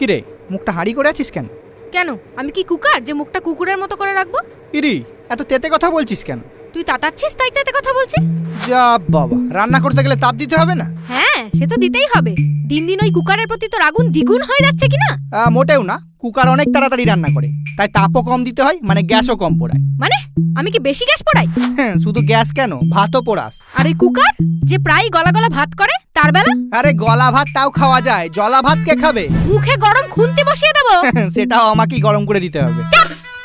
কিরে? মুখটা হাঁড়ি করে আছিস কেন? কেন? আমি কি কুকার যে মুখটা কুকুরের মতো করে রাখব? ইরি এত তেতে কথা বলছিস কেন? তুই তাতাচ্ছিস তাই তাতে কথা বলছিস যা বাবা রান্না করতে গেলে তাপ দিতে হবে না? হ্যাঁ সে তো দিতেই হবে। দিন দিন ওই কুকারের প্রতি তোর আগুন দ্বিগুণ হয়ে যাচ্ছে কি না মোটেও না। কুকার অনেক তাড়াতাড়ি রান্না করে। তাই তাপও কম দিতে হয় মানে গ্যাসও কম পোড়ায়। মানে? আমি কি বেশি গ্যাস পড়াই? হ্যাঁ শুধু গ্যাস কেন? ভাতও পোড়াস। আর ওই কুকার যে প্রায় গলা গলা ভাত করে তার বেলা? আরে গলা ভাত তাও খাওয়া যায়। জলা ভাত কে খাবে? মুখে গরম খুন্তি বসিয়ে দেবো। সেটাও আমাকেই গরম করে দিতে হবে!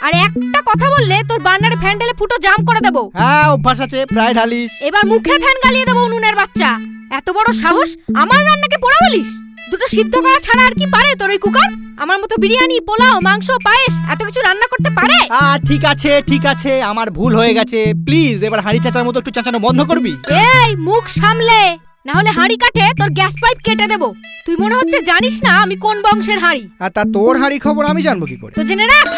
আর একটা কথা বললে তোর বার্নারে ফ্যান ঢেলে ফুটো জাম করে দেবো। হ্যাঁ অভ্যাস আছে প্রায় ঢালিস। এবার মুখে ফ্যান গালিয়ে দেবো উনুনের বাচ্চা। এত বড় সাহস আমার রান্নাকে পোড়া বলিস? দুটো সিদ্ধ করা ছাড়া আর কি পারে তোর ওই কুকার? আমার মতো বিরিয়ানি পোলাও মাংস পায়েস এত কিছু রান্না করতে পারে? আ ঠিক আছে ঠিক আছে আমার ভুল হয়ে গেছে। প্লিজ এবার হাঁড়ি চাচার মতো একটু চাচানো বন্ধ করবি? এই মুখ সামলে। না হলে হাঁড়ি কাটে তোর গ্যাস পাইপ কেটে দেবো। তুই মনে হচ্ছে জানিস না আমি কোন বংশের হাঁড়ি? আর তা তোর হাঁড়ি খবর আমি জানব কি করে? তো জেনে রাখ!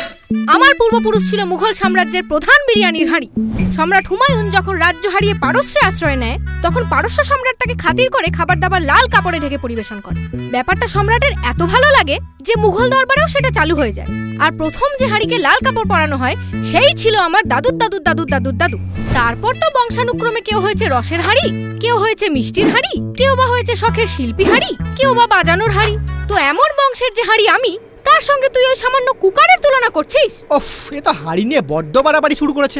আমার পূর্বপুরুষ ছিল মুঘল সাম্রাজ্যের প্রধান বিরিয়ানির হাঁড়ি। সম্রাট হুমায়ুন যখন রাজ্য হারিয়ে পারস্যে আশ্রয় নেয়, তখন পারস্য সম্রাট তাকে খাতির করে খাবার দাবার লাল কাপড়ে ঢেকে পরিবেশন করে। ব্যাপারটা সম্রাটের এত ভালো লাগে যে মুঘল দরবারেও সেটা চালু হয়ে যায়। আর প্রথম যে হাঁড়িকে লাল কাপড় পরানো হয়, সেই ছিল আমার দাদুর দাদুর দাদুর দাদুর দাদু। তারপর তো বংশানুক্রমে কেউ হয়েছে রসের হাঁড়ি, কেউ হয়েছে মিষ্টির হাঁড়ি, কেউ বা হয়েছে শখের শিল্পী হাঁড়ি, কেউ বা বাজানোর হাঁড়ি। তো এমন বংশের যে হাঁড়ি আমি তার সঙ্গে তুই ওই সামান্য কুকারের তুলনা করছিস? ওফ এ তো হাঁড়ি নিয়ে বড্ড বাড়াবাড়ি শুরু করেছে।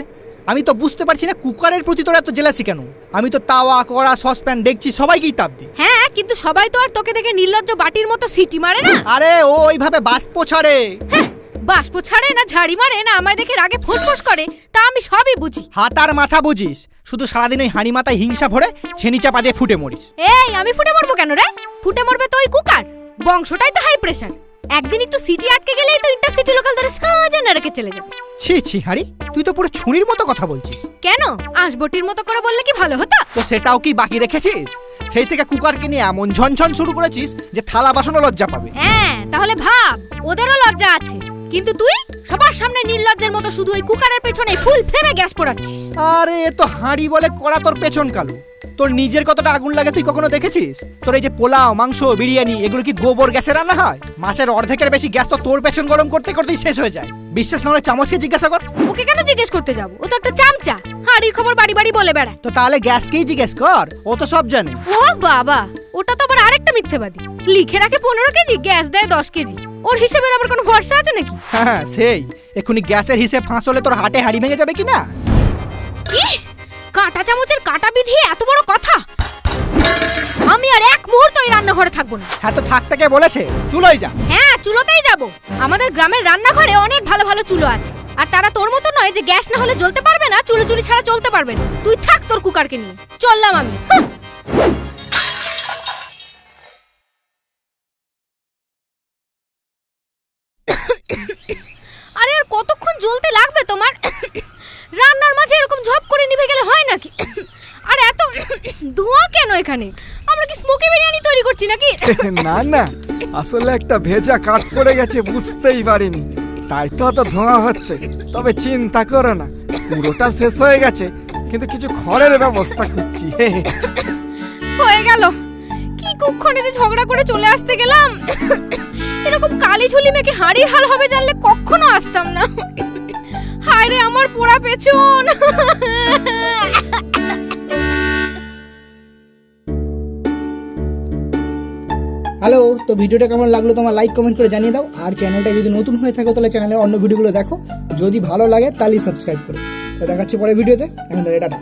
আমি তো বুঝতে পারছি না কুকারের প্রতি তোর এত জেলাসি কেন? আমি তো তাওয়া কড়া সসপ্যান দেখছি সবাইকেই তাপ দিই। হ্যাঁ কিন্তু সবাই তো আর তোকে দেখে নির্লজ্জ বাটির মতো সিটি মারে না? আরে ও ওইভাবে বাষ্প ছাড়ে। হ্যাঁ বাষ্প ছাড়ে না ঝাড়ি মারে না আমায় দেখে রাগে ফুসফুস করে তা আমি সবই বুঝি। হাত আর মাথা বুঝিস? শুধু সারাদিন ওই হাঁড়ি মাথায় হিংসা ভরে ছেনি চাপা দিয়ে ফুটে মরিস। এই আমি ফুটে মরবো কেন রে? ফুটে মরবে তো ওই কুকার। বংশটাই তো হাই প্রেসার একদিন একটু সিটি আটকে গেলেই তো ইন্টারসিটি লোকাল ধরে সাজা না রেখে চলে যাবে। ছি ছি হাঁড়ি তুই তো পুরো ছুরির মতো কথা বলছিস। কেন? আঁশবটির মতো করে বললে কি ভালো হতো? তো সেটাও কি বাকি রেখেছিস? সেই থেকে কুকারকে নিয়ে এমন ঝনঝন শুরু করেছিস যে থালা বাসনও লজ্জা পাবে। হ্যাঁ তাহলে ভাব ওদেরও লজ্জা আছে। কিন্তু তুই সবার সামনে নির্লজ্জের মতো শুধু ওই কুকারের পেছনে ফুল ফ্লেমে গ্যাস পোড়াচ্ছিস। আরে এ তো হাঁড়ি বলে করা তোর পেছন কালো। তোর নিজের কতটা আগুন লাগে তুই কখনো দেখেছিস? তোর এই যে পোলাও মাংস বিরিয়ানি এগুলো কি গোবর গ্যাসে রান্না হয়? মাসের অর্ধেকের বেশি গ্যাস তো তোর পেছন গরম করতে করতেই শেষ হয়ে যায়। বিশ্বাস না হলে চামচকে জিজ্ঞাসা কর। ওকে কেন জিজ্ঞেস করতে যাব? ও তো একটা চামচা। হাড়ির খবর বাড়ি বাড়ি বলে বেড়ায়। তো তাহলে গ্যাসকেই জিজ্ঞেস কর ও তো সব জানে। ও বাবা ওটা তো আবার আরেকটা মিথ্যেবাদী। লিখে রাখে পনেরো কেজি গ্যাস দেয় দশ কেজি। ওর হিসেবের আবার কোনো ভরসা আছে নাকি? হ্যাঁ সেই। এক্ষুনি গ্যাসের হিসেব ফাঁস হলে তোর হাটে হাড়ি ভেঙে যাবে কি না কি কাঁটা চামচের কাঁটা বিধিয়ে এত বড় কথা? আমি আর এক মুহূর্ত এই রান্নাঘরে থাকব না। হ্যাঁ তো থাকতে কে বলেছে? চুলোই যা। হ্যাঁ চুলোতেই যাব। আমাদের গ্রামের রান্নাঘরে অনেক ভালো ভালো চুলো আছে। আর তারা তোর মতো নয় যে গ্যাস না হলে জ্বলতে পারবে না চুলো চুলি ছাড়া চলতে পারবে না। তুই থাক তোর কুকারকে নিয়ে। চললাম আমি। আরে আর কতক্ষণ জ্বলতে লাগবে তোমার রান্নার মাঝে এরকম ঝপ করে নিভে গেলে হয় নাকি আর এত ধোঁয়া কেন এখানে? আমরা কি স্মোকি বিরিয়ানি তৈরি করছি নাকি? না না। আসলে একটা ভেজা কাঠ পড়ে গেছে বুঝতেই পারিনি। তাই তো অত ধোঁয়া হচ্ছে। তবে চিন্তা করো না পুরোটা শেষ হয়ে গেছে কিন্তু কিছু খড়ের ব্যবস্থা করছি। হয়ে গেল। কি কুক্ষণে যে ঝগড়া করে চলে আসতে গেলাম। এরকম কালি ঝুলি মেখে হাড়ির হাল হবে জানলে কখনো আসতাম না। হায় রে আমার পোড়া পেছন। হ্যালো, তো ভিডিওটা কেমন লাগল তোমার লাইক কমেন্ট করে জানিয়ে দাও। আর চ্যানেলটা যদি নতুন হয়ে থাকো, তাহলে চ্যানেলের অন্য ভিডিওগুলো দেখো। যদি ভালো লাগে, তাহলে সাবস্ক্রাইব করো। দেখাচ্ছি পরে ভিডিওতে এখন তাহলে টাটা।